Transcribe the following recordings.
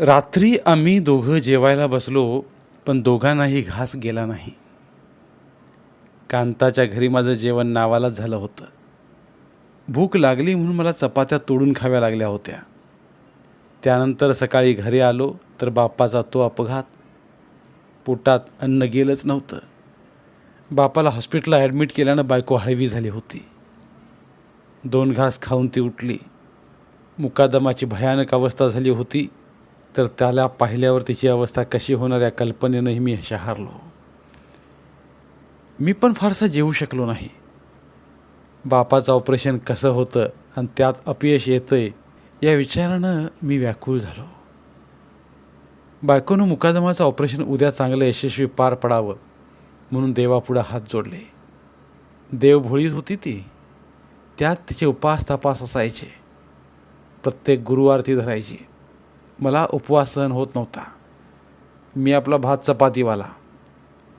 रात्री आम्ही दोघं जेवायला बसलो पण दोघांनाही घास गेला नाही. कांताच्या घरी माझं जेवण नावालाच झालं होतं. भूक लागली म्हणून मला चपात्या तोडून खाव्या लागल्या होत्या. त्यानंतर सकाळी घरी आलो तर बाप्पाचा तो अपघात. पोटात अन्न गेलंच नव्हतं. बापाला हॉस्पिटलला ॲडमिट केल्यानं बायको हळवी झाली होती. दोन घास खाऊन ती उठली. मुकादमाची भयानक अवस्था झाली होती. तर त्याला पाहिल्यावर तिची अवस्था कशी होणार या कल्पनेनंही मी शहारलो. मी पण फारसा जेवू शकलो नाही. बापाचं ऑपरेशन कसं होतं आणि त्यात अपयश येतंय या विचारानं मी व्याकुळ झालो. बायकोनं मुकादमाचं ऑपरेशन उद्या चांगलं यशस्वी पार पडावं म्हणून देवापुढं हात जोडले. देव भोळीत होती ती. त्यात तिचे उपास तपास असायचे. प्रत्येक गुरुवार ती धरायची. मला उपवास सहन होत नव्हता. मी आपला भात चपातीवाला.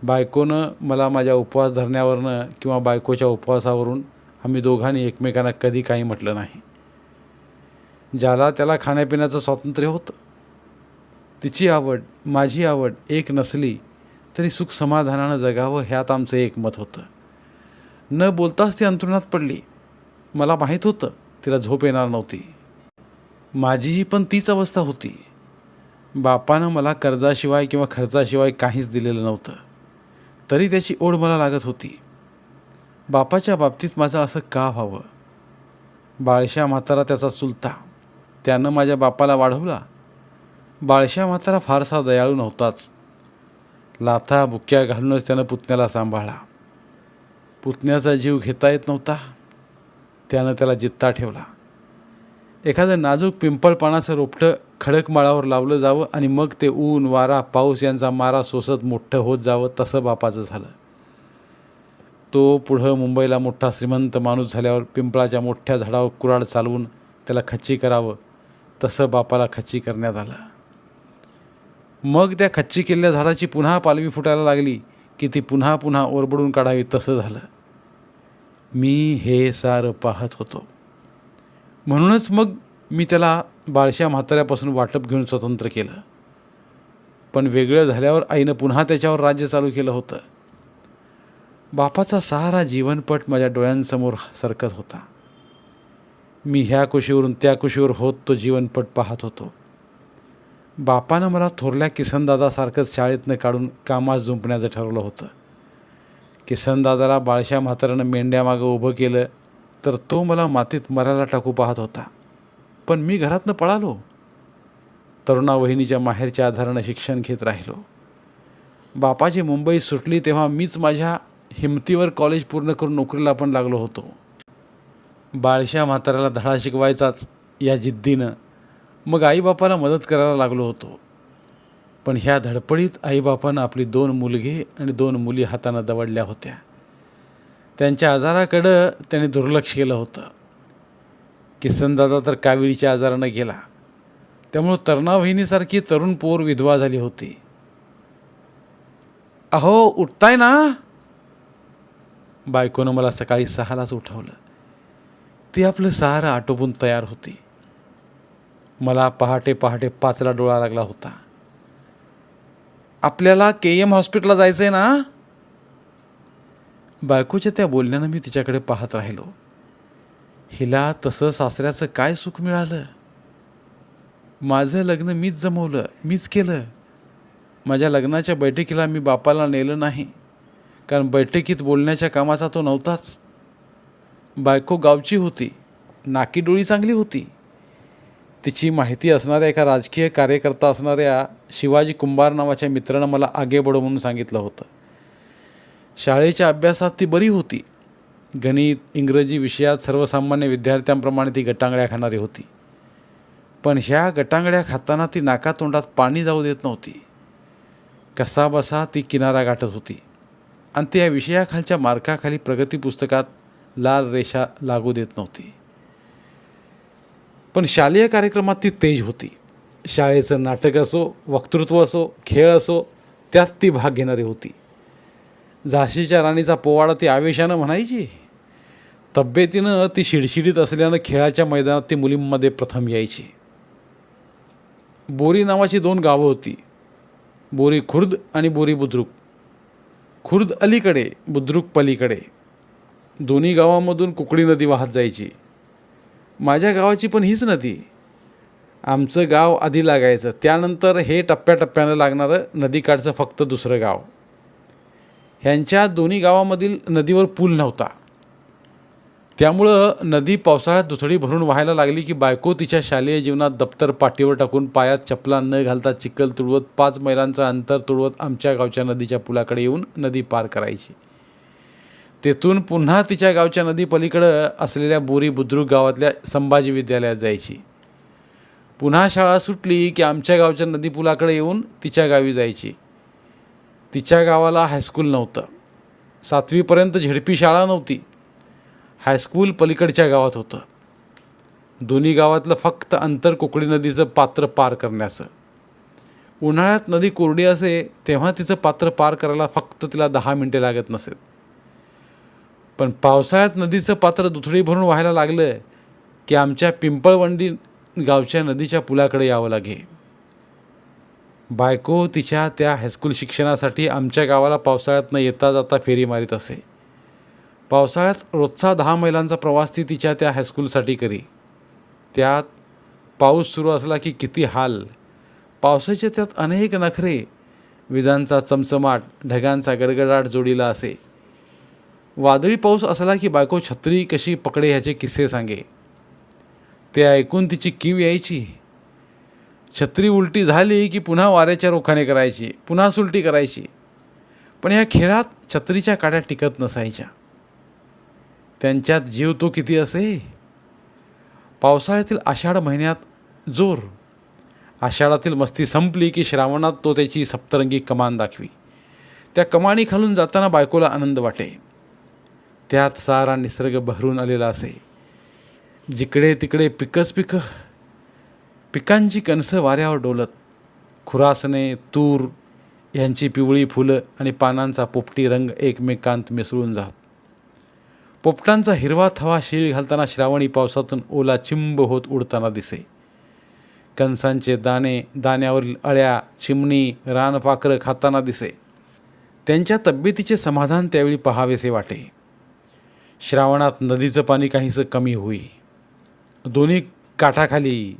बायकोनं मला माझ्या उपवास धरण्यावरनं किंवा बायकोच्या उपवासावरून आम्ही दोघांनी एकमेकांना कधी काही म्हटलं नाही. ज्याला त्याला खाण्यापिण्याचं स्वातंत्र्य होतं. तिची आवड माझी आवड एक नसली तरी सुख समाधानानं जगावं ह्यात आमचं एक मत होतं. न बोलताच ती अंतरुणात पडली. मला माहीत होतं तिला झोप येणार नव्हती. माझीही पण तीच अवस्था होती. बापानं मला कर्जाशिवाय किंवा खर्चाशिवाय काहीच दिलेलं नव्हतं. तरी त्याची ओढ मला लागत होती. बापाच्या बाबतीत माझं असं का व्हावं? बाळशा म्हातारा त्याचा चुलता. त्यानं माझ्या बापाला वाढवला. बाळशा म्हातारा फारसा दयाळू नव्हताच. लाथा बुक्या घालूनच त्यानं पुतण्याला सांभाळला. पुतण्याचा जीव घेता येत नव्हता. त्यानं त्याला जित्ता ठेवला. एखादं नाजूक पिंपळपानाचं रोपटं खडक माळावर लावलं जावं आणि मग ते ऊन वारा पाऊस यांचा मारा सोसत मोठं होत जावं तसं बापाचं झालं. तो पुढं मुंबईला मोठा श्रीमंत माणूस झाल्यावर पिंपळाच्या मोठ्या झाडावर कुराड चालवून त्याला खच्ची करावं तसं बापाला खच्ची करण्यात आलं. मग त्या खच्ची केलेल्या झाडाची पुन्हा पालवी फुटायला लागली की ती पुन्हा पुन्हा ओरबडून काढावी तसं झालं. मी हे सारं पाहत होतो. म्हणूनच मग मी त्याला बाळशा म्हाताऱ्यापासून वाटप घेऊन स्वतंत्र केलं. पण वेगळं झाल्यावर आईनं पुन्हा त्याच्यावर राज्य चालू केलं होतं. बापाचा सारा जीवनपट माझ्या डोळ्यांसमोर सरकत होता. मी ह्या कुशीवरून त्या कुशीवर होत तो जीवनपट पाहत होतो. बापानं मला थोरल्या किसनदादासारखंच शाळेतनं काढून कामात जुंपण्याचं ठरवलं होतं. किसनदादाला बाळशा म्हाताऱ्यानं मेंढ्यामागं उभं केलं तर तो मला मातीत मरायला टाकू पाहत होता. पण मी घरातनं पळालो. तरुणा वहिनीच्या माहेरच्या आधारानं शिक्षण घेत राहिलो. बापाची मुंबई सुटली तेव्हा मीच माझ्या हिमतीवर कॉलेज पूर्ण करून नोकरीला पण लागलो होतो. बाळशा म्हाताऱ्याला धडा शिकवायचाच या जिद्दीनं मग आईबापाला मदत करायला लागलो होतो. पण ह्या धडपडीत आईबापानं आपली दोन मुलगे आणि दोन मुली हातानं दवडल्या होत्या. त्यांच्या आजाराकडं त्याने दुर्लक्ष केलं होतं. किसनदादा तर काविळीच्या आजारानं गेला. त्यामुळं तरुणावहिनीसारखी तरुण पोर विधवा झाली होती. अहो उठताय ना? बायकोनं मला सकाळी सहालाच उठवलं. ती आपलं सहारा आटोपून तयार होती. मला पहाटे पहाटे पाचला डोळा लागला होता. आपल्याला के एम हॉस्पिटलला जायचं आहे ना? बायकोच्या त्या बोलण्यानं मी तिच्याकडे पाहत राहिलो. हिला तसं सासऱ्याचं काय सुख मिळालं? माझं लग्न मीच जमवलं मीच केलं. माझ्या लग्नाच्या बैठकीला मी बापाला नेलं नाही कारण बैठकीत बोलण्याच्या कामाचा तो नव्हताच. बायको गावची होती नाकी डोळी चांगली होती. तिची माहिती असणाऱ्या एका राजकीय कार्यकर्ता असणाऱ्या शिवाजी कुंभार नावाच्या मित्रानं मला आगे बडो म्हणून सांगितलं होतं. शाळेच्या अभ्यासात ती बरी होती. गणित इंग्रजी विषयात सर्वसामान्य विद्यार्थ्यांप्रमाणे ती गटांगळ्या खाणारी होती. पण ह्या गटांगड्या खाताना ती नाकातोंडात पाणी जाऊ देत नव्हती. कसाबसा ती किनारा गाठत होती. आणि त्या विषयाखालच्या मार्काखाली प्रगती पुस्तकात लाल रेषा लागू देत नव्हती. पण शालेय कार्यक्रमात ती तेज होती. शाळेचं नाटक असो वक्तृत्व असो खेळ असो त्यात ती भाग घेणारी होती. झाशीच्या राणीचा पोवाडा ती आवेशानं म्हणायची. तब्येतीनं ती शिडशिडीत असल्यानं खेळाच्या मैदानात ती मुलींमध्ये प्रथम यायची. बोरी नावाची दोन गावं होती. बोरी खुर्द आणि बोरी बुद्रुक. खुर्द अलीकडे बुद्रुक पलीकडे. दोन्ही गावांमधून कुकडी नदी वाहत जायची. माझ्या गावाची पण हीच नदी. आमचं गाव आधी लागायचं. त्यानंतर हे टप्प्याटप्प्यानं लागणारं नदीकाठचं फक्त दुसरं गाव. ह्यांच्या दोन्ही गावामधील नदीवर पूल नव्हता. त्यामुळं नदी पावसाळ्यात दुथडी भरून व्हायला लागली की बायको तिच्या शालेय जीवनात दप्तर पाठीवर टाकून पायात चपला न घालता चिखल तुडवत पाच मैलांचं अंतर तुडवत आमच्या गावच्या नदीच्या पुलाकडे येऊन नदी पार करायची. तेथून पुन्हा तिच्या गावच्या नदी पलीकडं असलेल्या बोरी बुद्रुक गावातल्या संभाजी विद्यालयात जायची. पुन्हा शाळा सुटली की आमच्या गावच्या नदी पुलाकडे येऊन तिच्या गावी जायची. तिच्या गावाला हायस्कूल नव्हतं. सातवीपर्यंत झेडपी शाळा नव्हती. हायस्कूल पलीकडच्या गावात होतं. दोन्ही गावातलं फक्त अंतर कोकणी नदीचं पात्र पार करण्याचं. उन्हाळ्यात नदी कोरडी असे तेव्हा तिचं पात्र पार करायला फक्त तिला दहा मिनटे लागत नसेल. पण पावसाळ्यात नदीचं पात्र दुथडी भरून व्हायला लागलं की आमच्या पिंपळवंडी गावच्या नदीच्या पुलाकडे यावं लागे बायको तिच्या त्या हायस्कूल शिक्षणासाठी आमच्या गावाला पावसाळ्यात न येता जाता फेरी मारीत असे. पावसाळ्यात रोजचा दहा मैलांचा प्रवास ती तिच्या त्या हायस्कूलसाठी करी. त्यात पाऊस सुरू असला की किती हाल. पावसाचे त्यात अनेक नखरे. विजांचा चमचमाट ढगांचा गडगडाट जोडीला असे. वादळी पाऊस असला की बायको छत्री कशी पकडे ह्याचे किस्से सांगे. ते ऐकून तिची कीव यायची. छत्री उलटी झाली की पुन्हा वाऱ्याच्या रोखाने करायची पुन्हा सुलटी करायची. पण ह्या खेळात छत्रीच्या काड्या टिकत नसायच्या. त्यांच्यात जीव तो किती असे? पावसाळ्यातील आषाढ महिन्यात जोर. आषाढातील मस्ती संपली की श्रावणात तो त्याची सप्तरंगी कमान दाखवी. त्या कमानी खालून जाताना बायकोला आनंद वाटे. त्यात सारा निसर्ग बहरून आलेला असे. जिकडे तिकडे पिकच पिकं पिकांची कणसं वाऱ्यावर डोलत. खुरासने तूर यांची पिवळी फुलं आणि पानांचा पोपटी रंग एकमेकांत मिसळून जात. पोपटांचा हिरवा थवा शीळ घालताना श्रावणी पावसातून ओला चिंब होत उडताना दिसे. कणसांचे दाणे दाण्यावरील अळ्या चिमणी रानपाखरं खाताना दिसे. त्यांच्या तब्येतीचे समाधान त्यावेळी पहावेसे वाटे. श्रावणात नदीचं पाणी काहीसं कमी होई. दोन्ही काठाखाली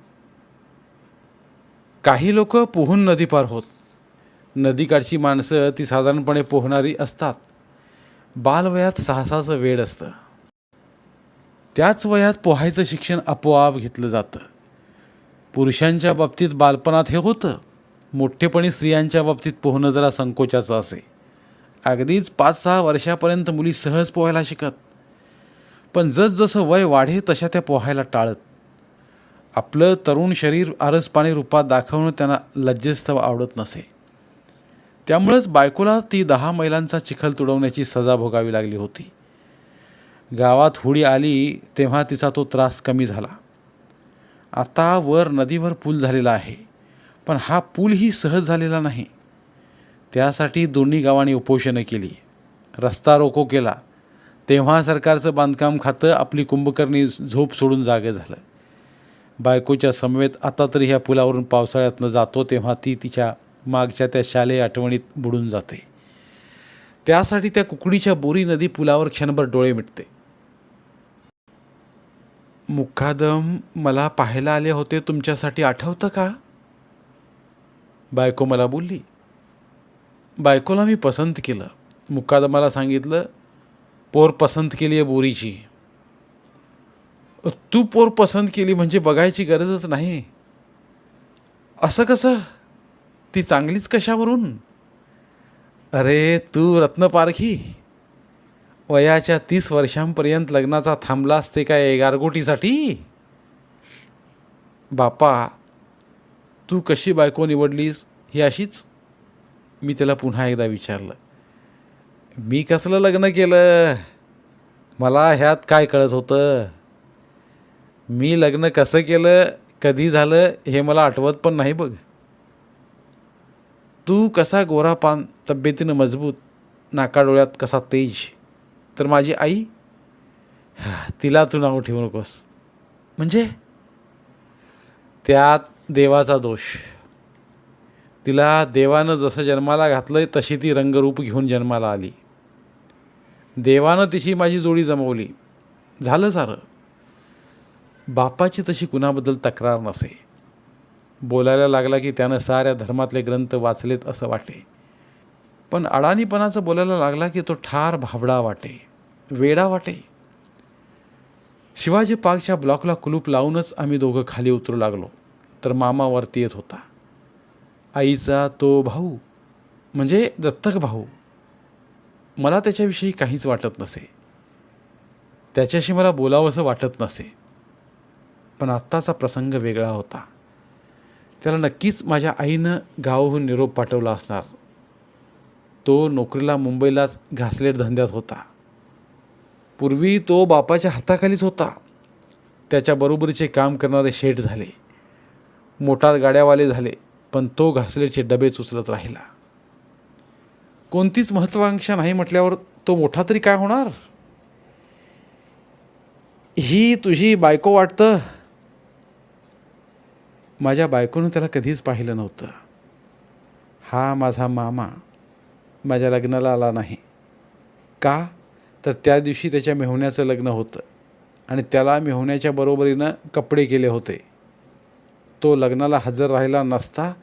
काही लोक पोहून नदी पार होत. नदीकाठची माणसं ती साधारणपणे पोहणारी असतात. बालवयात साहसाचं वेळ असतं. त्याच वयात पोहायचं शिक्षण आपोआप घेतलं जातं. पुरुषांच्या बाबतीत बालपणात हे होतं. मोठेपणी स्त्रियांच्या बाबतीत पोहणं जरा संकोचाचं असे. अगदीच पाच सहा वर्षापर्यंत मुली सहज पोहायला शिकत. पण जसजसं वय वाढे तशा त्या पोहायला टाळत. आपलं तरुण शरीर आरसपाणी रूपात दाखवणं त्यांना लज्जस्तव आवडत नसे. त्यामुळंच बायकोला ती दहा मैलांचा चिखल तुडवण्याची सजा भोगावी लागली होती. गावात हुडी आली तेव्हा तिचा तो त्रास कमी झाला. आता वर नदीवर पूल झालेला आहे पण हा पूलही सहज झालेला नाही. त्यासाठी दोन्ही गावांनी उपोषणं केली. रस्ता रोको केला. तेव्हा सरकारचं बांधकाम खातं आपली कुंभकर्णी झोप सोडून जागे झालं. बायकोच्या समवेत आता तरी ह्या पुलावरून पावसाळ्यातनं जातो तेव्हा ती तिच्या मागच्या त्या शालेय आठवणीत बुडून जाते. त्यासाठी त्या कुकडीच्या बोरी नदी पुलावर क्षणभर डोळे मिटते. मुखादम मला पाहायला आले होते तुमच्यासाठी आठवतं का? बायको मला बोलली. बायकोला मी पसंत केलं. मुक्कादमाला सांगितलं पोर पसंत केली आहे बोरीची. तू पोर पसंत केली म्हणजे बघायची गरजच नाही. असं कसं? ती चांगलीच कशावरून? अरे तू रत्नपारखी. वयाच्या तीस वर्षांपर्यंत लग्नाचा थांबलास ते काय गारगोटीसाठी? बापा तू कशी बायको निवडलीस ही अशीच मी त्याला पुन्हा एकदा विचारलं. मी कसलं लग्न केलं? मला ह्यात काय कळत होतं? मी लग्न कसं केलं कधी झालं हे मला आठवत पण नाही बघ. तू कसा गोरा पान तब्येतीनं मजबूत नाकाडोळ्यात कसा तेज तर माझी आई? तिला तू नाव ठेवू नकोस. म्हणजे? त्यात देवाचा दोष. तिला देवानं जसं जन्माला घातलं तशी ती रंगरूप घेऊन जन्माला आली. देवानं तिशी माझी जोडी जमवली. झालं सारं. बापाची तशी कुणाबद्दल तक्रार नसे. बोलायला लागला की त्यानं साऱ्या धर्मातले ग्रंथ वाचलेत असं वाटे. पण अडाणीपणाचं बोलायला लागला की तो ठार भाबडा वाटे वेडा वाटे. शिवाजी पार्कच्या ब्लॉकला कुलूप लावूनच आम्ही दोघं खाली उतरू लागलो तर मामा वरती येत होता. आईचा तो भाऊ म्हणजे दत्तक भाऊ. मला त्याच्याविषयी काहीच वाटत नसे. त्याच्याशी मला बोलावंसं वाटत नसे. पण आत्ताचा प्रसंग वेगळा होता. त्याला नक्कीच माझ्या आईनं गावाहून निरोप पाठवला असणार. तो नोकरीला मुंबईलाच घासलेट धंद्यात होता. पूर्वी तो बापाच्या हाताखालीच होता. त्याच्या बरोबरीचे काम करणारे शेठ झाले. मोटार गाड्यावाले झाले पण तो घासलेटचे डबेच उचलत राहिला. कोणतीच महत्त्वाकांक्षा नाही म्हटल्यावर तो मोठा तरी काय होणार? ही तुझी बायको वाटतं? माझ्या बायकोनं त्याला कधीच पाहिलं नव्हतं. हा माझा मामा माझ्या लग्नाला आला नाही. का? तर त्या दिवशी त्याच्या मेहुण्याचं लग्न होतं आणि त्याला मेहुण्याच्या बरोबरीनं कपडे केले होते. तो लग्नाला हजर राहिला नसता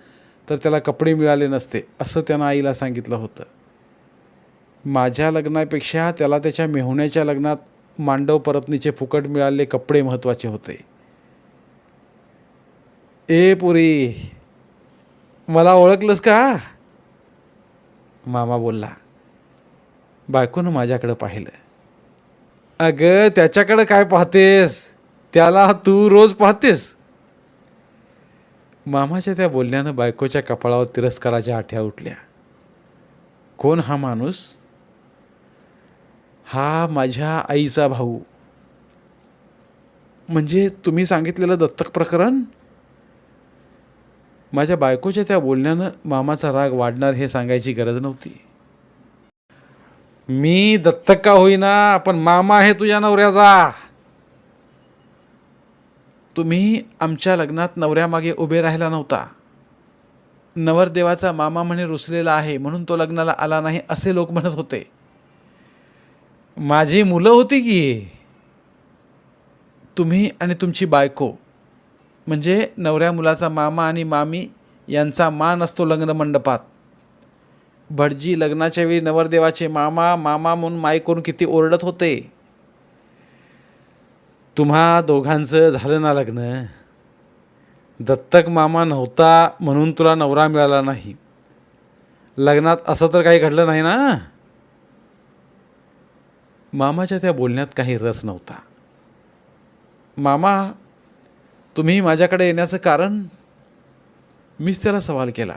तर त्याला कपडे मिळाले नसते असं त्यानं आईला सांगितलं होतं. माझ्या लग्नापेक्षा त्याला त्याच्या मेहुण्याच्या लग्नात मांडव परतनीचे फुकट मिळालेले कपडे महत्त्वाचे होते. ए पुरी मला ओळखलंस का? मामा बोलला बायकोनं माझ्याकडं पाहिलं. अगं त्याच्याकडं काय पाहतेस? त्याला तू रोज पाहतेस. मामाच्या त्या बोलण्यानं बायकोच्या कपाळावर तिरस्काराच्या आठ्या उठल्या. कोण हा माणूस? हा माझ्या आईचा भाऊ. म्हणजे तुम्ही सांगितलेलं दत्तक प्रकरण? माझ्या बायकोच्या त्या बोलण्यानं मामाचा राग वाढणार हे सांगायची गरज नव्हती. मी दत्तक का होईना पण मामा आहे तुझ्या नवऱ्याचा. तुम्ही आमच्या लग्नात नवऱ्यामागे उभे राहिला नव्हता. नवरदेवाचा मामा म्हणे रुसलेला आहे म्हणून तो लग्नाला आला नाही असे लोक म्हणत होते. माझी मुलं होती की? तुम्ही आणि तुमची बायको. म्हणजे नवऱ्या मुलाचा मामा आणि मामी यांचा मान असतो लग्न मंडपात. भटजी लग्नाच्या वेळी नवरदेवाचे मामा मामा म्हणून माय करून किती ओरडत होते. तुम्हा दोघांचं झालं ना लग्न. दत्तक मामा नव्हता म्हणून तुला नवरा मिळाला नाही. लग्नात असं तर काही घडलं नाही ना? मामाच्या त्या बोलण्यात काही रस नव्हता. मामा तुम्ही माझ्याकडे येण्याचं कारण मीच त्याला सवाल केला.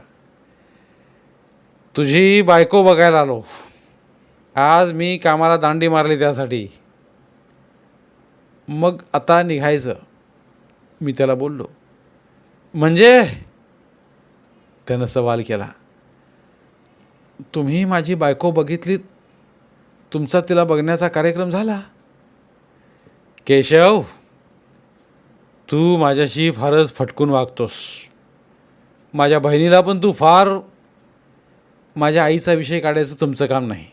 तुझी बायको बघायला आलो. आज मी कामाला दांडी मारली त्यासाठी. मग आता निघायचं. मी त्याला बोललो. म्हणजे? त्यानं सवाल केला. तुम्ही माझी बायको बघितलीत? तुमचा तिला बघण्याचा कार्यक्रम झाला? केशव? तू माझ्याशी फारच फटकून वागतोस. माझ्या बहिणीला पण तू फार माझ्या आईचा विषय काढायचं तुमचं काम नाही.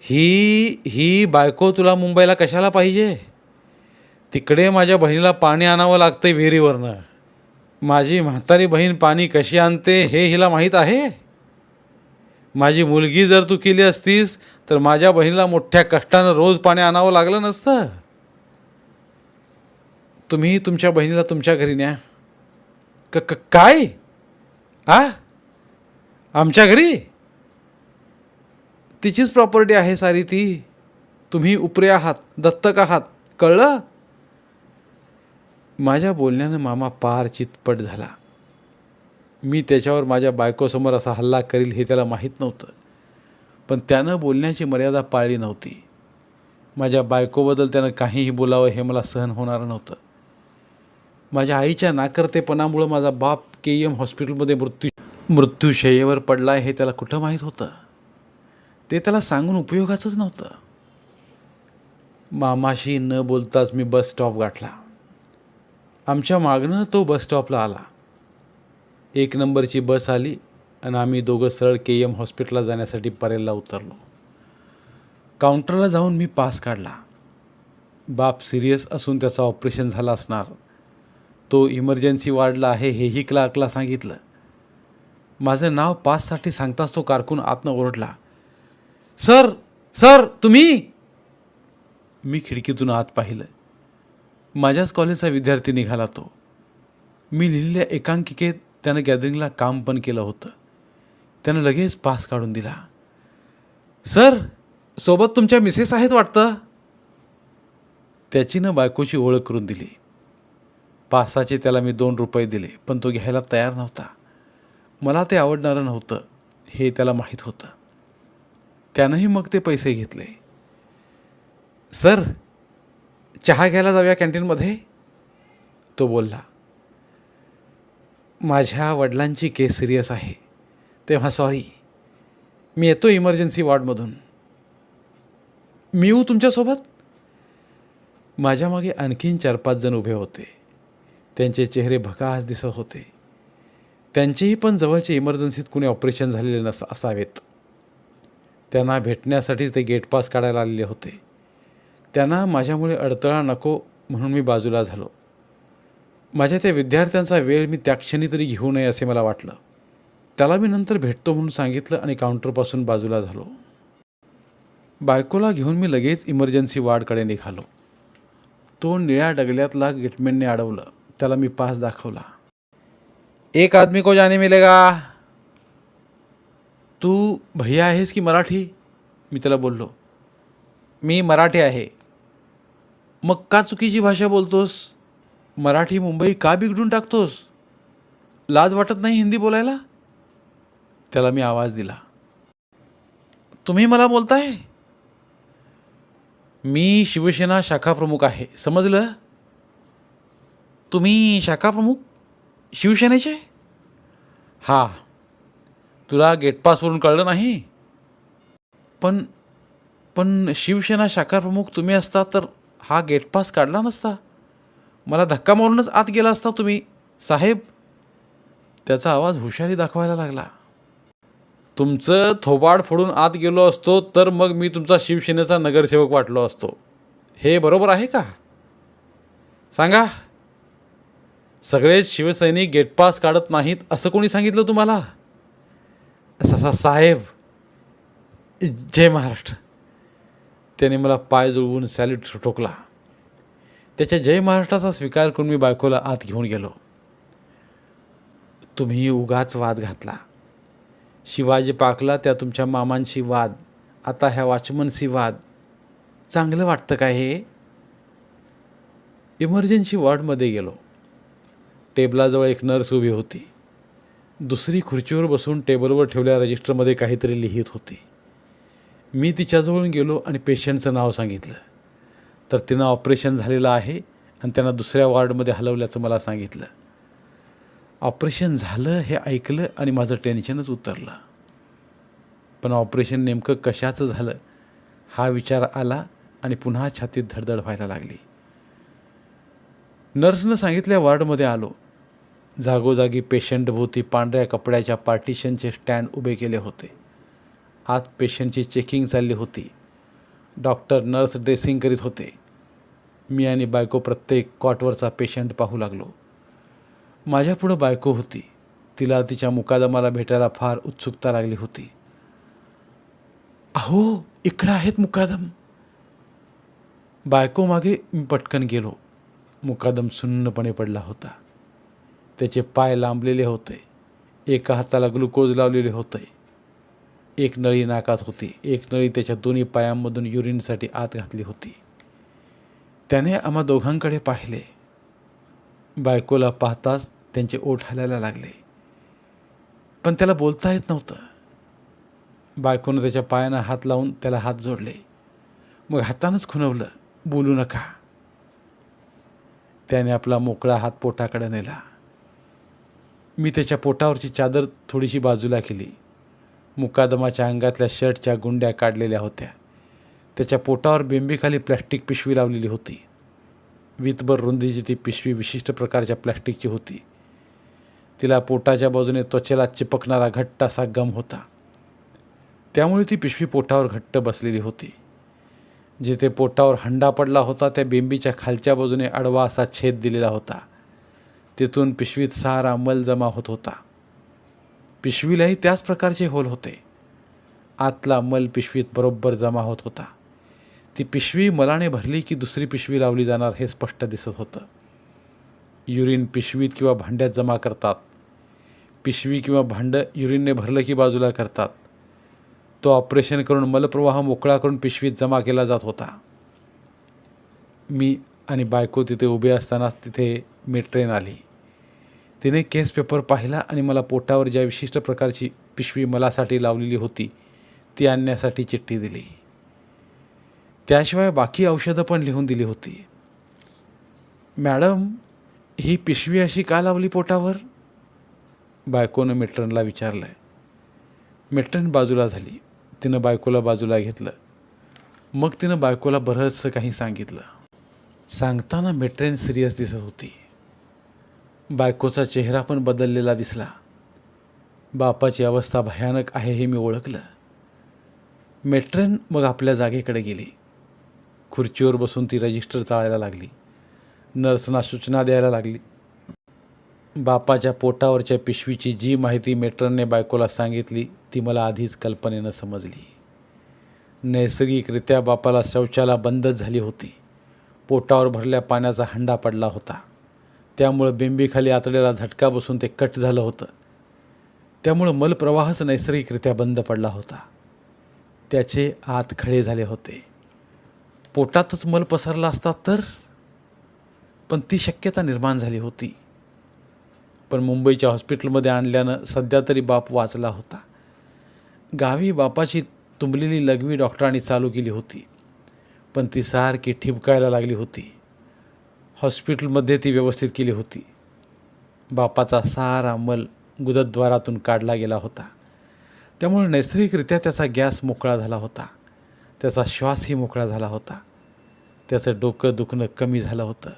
ही ही बायको तुला मुंबईला कशाला पाहिजे? तिकडे माझ्या बहिणीला पाणी आणावं लागतं विहिरीवरनं. माझी म्हातारी बहीण पाणी कशी आणते हे हिला माहीत आहे? माझी मुलगी जर तू केली असतीस तर माझ्या बहिणीला मोठ्या कष्टानं रोज पाणी आणावं लागलं नसतं. तुम्ही तुमच्या बहिणीला तुमच्या घरी न्या. क क- काय? आ? आमच्या घरी? तिचीच प्रॉपर्टी आहे सारी ती. तुम्ही उपरे आहात दत्तक आहात कळलं? माझ्या बोलण्यानं मामा पार चितपट झाला. मी त्याच्यावर माझ्या बायकोसमोर असा हल्ला करील हे त्याला माहीत नव्हतं. पण त्यानं बोलण्याची मर्यादा पाळली नव्हती. माझ्या बायकोबद्दल त्यानं काहीही बोलावं हे मला सहन होणार नव्हतं. माझ्या आईच्या नाकर्तेपणामुळं माझा बाप के एम हॉस्पिटलमध्ये मृत्यू मृत्यूशय्येवर पडला हे त्याला कुठं माहीत होतं? ते त्याला सांगून उपयोगाचंच नव्हतं. मामाशी न बोलताच मी बस स्टॉप गाठला. आमच्या मागनं तो बस स्टॉपला आला. एक नंबरची बस आली आणि आम्ही दोघं सरळ के एम हॉस्पिटलला जाण्यासाठी परेलला उतरलो. काउंटरला जाऊन मी पास काढला. बाप सिरियस असून त्याचं ऑपरेशन झालं असणार. तो इमर्जन्सी वार्डला आहे हेही क्लार्कला सांगितलं. माझं नाव पाससाठी सांगताच तो कारकून आतनं ओरडला. सर सर तुम्ही? मी खिडकीतून आत पाहिलं. माझ्याच कॉलेजचा विद्यार्थी निघाला तो. मी लिहिलेल्या एकांकिकेत त्यानं गॅदरिंगला काम पण केलं होतं. त्यानं लगेच पास काढून दिला. सर सोबत तुमच्या मिसेस आहेत वाटतं? त्याची ना बायकोची ओळख करून दिली. पासाचे त्याला मी दोन रुपये दिले पण तो घ्यायला तयार नव्हता. मला ते आवडणारं नव्हतं हे त्याला माहीत होतं. त्यानंही मग ते पैसे घेतले. सर चहा घ्यायला जाऊया कॅन्टीनमध्ये? तो बोलला. माझ्या वडिलांची केस सिरियस आहे. तेव्हा सॉरी. मी येतो इमर्जन्सी वॉर्डमधून. मी येऊ तुमच्यासोबत? माझ्यामागे आणखीन चार पाच जण उभे होते. त्यांचे चेहरे भकास दिसत होते. त्यांचेही पण जवळचे इमर्जन्सीत कुणी ऑपरेशन झालेले नस असावेत. त्यांना भेटण्यासाठीच ते गेटपास काढायला आलेले होते. त्यांना माझ्यामुळे अडथळा नको म्हणून मी बाजूला झालो. माझ्या त्या विद्यार्थ्यांचा वेळ मी त्या क्षणी तरी घेऊ नये असे मला वाटलं. त्याला मी नंतर भेटतो म्हणून सांगितलं आणि काउंटरपासून बाजूला झालो. बायकोला घेऊन मी लगेच इमर्जन्सी वार्डकडे निघालो. तो निळ्या डगल्यातला गेटमेनने अडवलं. त्याला मी पास दाखवला एक आदमी को जाने मिलेगा। तू भैया आहेस की मराठी? मी त्याला बोललो। मी मराठी आहे। मग का चुकीची भाषा बोलतोस? मराठी मुंबई का बिघडून टाकतोस? लाज वाटत नाही हिंदी बोलायला? त्याला मी आवाज दिला। तुम्ही मला बोलताय? मी शिवसेना शाखा प्रमुख आहे समजलं? तुम्ही शाखा प्रमुख शिवसेनेचे? हां. तुला गेटपासवरून कळलं नाही? पण पण शिवसेना शाखा प्रमुख तुम्ही असता तर हा गेटपास काढला नसता. मला धक्का मारूनच आत गेला असता तुम्ही. साहेब त्याचा आवाज हुशारी दाखवायला लागला. तुमचं थोबाड फोडून आत गेलो असतो तर मग मी तुमचा शिवसेनेचा नगरसेवक वाटलो असतो. हे बरोबर आहे का? सांगा. सगळेच शिवसैनिक गेटपास काढत नाहीत असं कोणी सांगितलं तुम्हाला? ससा साहेब जय महाराष्ट्र. त्याने मला पाय जुळवून सॅल्यूट ठोकला. त्याच्या जय महाराष्ट्राचा स्वीकार करून मी बायकोला आत घेऊन गेलो. तुम्ही उगाच वाद घातला. शिवाजी पाकला त्या तुमच्या मामांशी वाद. आता ह्या वॉचमनशी वाद. चांगलं वाटतं का हे? इमर्जन्सी वॉर्डमध्ये गेलो. टेबलाजवळ एक नर्स उभी होती. दुसरी खुर्चीवर बसून टेबलवर ठेवल्या रजिस्टरमध्ये काहीतरी लिहित होती. मी तिच्याजवळून गेलो आणि पेशंटचं नाव सांगितलं. तर तिनं ऑपरेशन झालेलं आहे आणि त्यांना दुसऱ्या वॉर्डमध्ये हलवल्याचं मला सांगितलं. ऑपरेशन झालं हे ऐकलं आणि माझं टेन्शनच उतरलं. पण ऑपरेशन नेमकं कशाचं झालं हा विचार आला आणि पुन्हा छातीत धडधड व्हायला लागली. नर्सनं सांगितल्या वॉर्डमध्ये आलो. जागोजागी पेशंटभोवती पांढऱ्या कपड्याच्या पार्टिशनचे स्टँड उभे केले होते. आत पेशंटची चेकिंग चालली होती. डॉक्टर नर्स ड्रेसिंग करीत होते. मी आणि बायको प्रत्येक कॉटवरचा पेशंट पाहू लागलो. माझ्यापुढं बायको होती. तिला तिच्या मुकादमाला भेटायला फार उत्सुकता लागली होती. अहो इकडं आहेत मुकादम. बायको मागे मी पटकन गेलो. मुकादम सुन्नपणे पडला होता. त्याचे पाय लांबलेले होते. एका हाताला ग्लुकोज लावलेले होते. एक नळी नाकात होती. एक नळी त्याच्या दोन्ही पायांमधून युरिनसाठी आत घातली होती. त्याने आम्हा दोघांकडे पाहिले. बायकोला पाहताच त्यांचे ओठ हलायला लागले. पण त्याला बोलता येत नव्हतं. बायकोनं त्याच्या पायानं हात लावून त्याला हात जोडले. मग हातानंच खुणवलं बोलू नका. त्याने आपला मोकळा हात पोटाकडे नेला. मी त्याच्या पोटावरची चादर थोडीशी बाजूला केली. मुकादमाच्या अंगातल्या शर्टच्या गुंड्या काढलेल्या होत्या. त्याच्या पोटावर बेंबीखाली प्लॅस्टिक पिशवी लावलेली होती. वीतभर रुंदीची ती पिशवी विशिष्ट प्रकारच्या प्लॅस्टिकची होती. तिला पोटाच्या बाजूने त्वचेला चिपकणारा घट्ट असा गम होता. त्यामुळे ती पिशवी पोटावर घट्ट बसलेली होती. जिथे पोटावर हंडा पडला होता त्या बेंबीच्या खालच्या बाजूने आडवा असा छेद दिलेला होता. तिथून पिशवीत सारा मल जमा होत होता. पिशवीलाही त्याच प्रकारचे होल होते. आतला मल पिशवीत बरोबर जमा होत होता. ती पिशवी मलाने भरली की दुसरी पिशवी लावली जाणार हे स्पष्ट दिसत होतं. युरिन पिशवीत किंवा भांड्यात जमा करतात. पिशवी किंवा भांडं युरिनने भरलं की बाजूला करतात. तो ऑपरेशन करून मलप्रवाह मोकळा करून पिशवीत जमा केला जात होता. मी आणि बायको तिथे उभे असतानाच तिथे मी ट्रेन आली. तिने केस पेपर पाहिला आणि मला पोटावर ज्या विशिष्ट प्रकारची पिशवी मलासाठी लावलेली होती ती आणण्यासाठी चिठ्ठी दिली. त्याशिवाय बाकी औषधं पण लिहून दिली होती. मॅडम ही पिशवी अशी का लावली पोटावर? बायकोनं मिट्रनला विचारलं. मिट्रन बाजूला झाली. तिनं बायकोला बाजूला घेतलं. मग तिनं बायकोला बरंचसं काही सांगितलं. सांगताना मेट्रेन सिरियस दिसत होती. बायकोचा चेहरा पण बदललेला दिसला. बापाची अवस्था भयानक आहे हे मी ओळखलं. मेट्रेन मग आपल्या जागेकडे गेली. खुर्चीवर बसून ती रजिस्टर चाळायला लागली. नर्सना सूचना द्यायला लागली. बापाच्या पोटावरच्या पिशवीची जी माहिती मेट्रनने बायकोला सांगितली ती मला आधीच कल्पनेनं समजली. नैसर्गिकरित्या बापाला शौचाला बंदच झाली होती. पोटावर भरल्या पाण्याचा हंडा पडला होता. त्यामुळं बेंबीखाली आतड्याला झटका बसून ते कट झालं होतं. त्यामुळं मलप्रवाहच नैसर्गिकरित्या बंद पडला होता. त्याचे आत खडे झाले होते. पोटातच मल पसरला असता तर? पण ती शक्यता निर्माण झाली होती. पण मुंबईच्या हॉस्पिटलमध्ये आणल्यानं सध्या तरी बाप वाचला होता. गावी बापाची तुंबलेली लघवी डॉक्टरांनी चालू केली होती. पण ती सारखी ठिबकायला लागली होती. हॉस्पिटलमध्ये ती व्यवस्थित केली होती. बापाचा सारा मल गुदद्वारातून काढला गेला होता. त्यामुळे नैसर्गिकरित्या त्याचा गॅस मोकळा झाला होता. त्याचा श्वासही मोकळा झाला होता. त्याचं डोकं दुखणं कमी झालं होतं.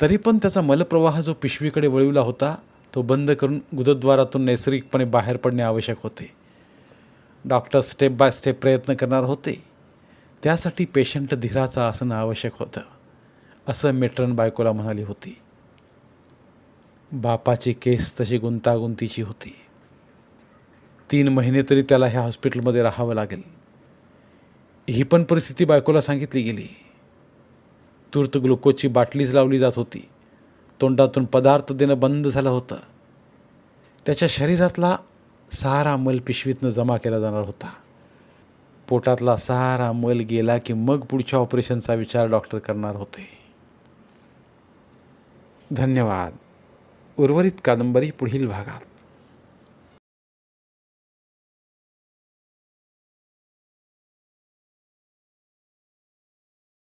तरी पण त्याचा मलप्रवाह जो पिशवीकडे वळविला होता तो बंद करून गुदद्वारातून नैसर्गिकपणे बाहेर पडणे आवश्यक होते. डॉक्टर स्टेप बाय स्टेप प्रयत्न करणार होते. त्यासाठी पेशंट धीराचा असणं आवश्यक होतं. असं मेट्रन बायकोला म्हणाली होती. बापाची केस तशी गुंतागुंतीची होती. तीन महिने तरी त्याला ह्या हॉस्पिटलमध्ये राहावं लागेल. ही पण परिस्थिती बायकोला सांगितली गेली. तूर्त ग्लुकोजची बाटलीच लावली जात होती. तोंडातून पदार्थ देणं बंद झालं होतं. त्याच्या शरीरातला सारा मल पिशवीतनं जमा केला जाणार होता. पोटातला सारा मल गेला की मग पुढच्या ऑपरेशनचा विचार डॉक्टर करणार होते. धन्यवाद. उर्वरित कादंबरी पुढील भागात.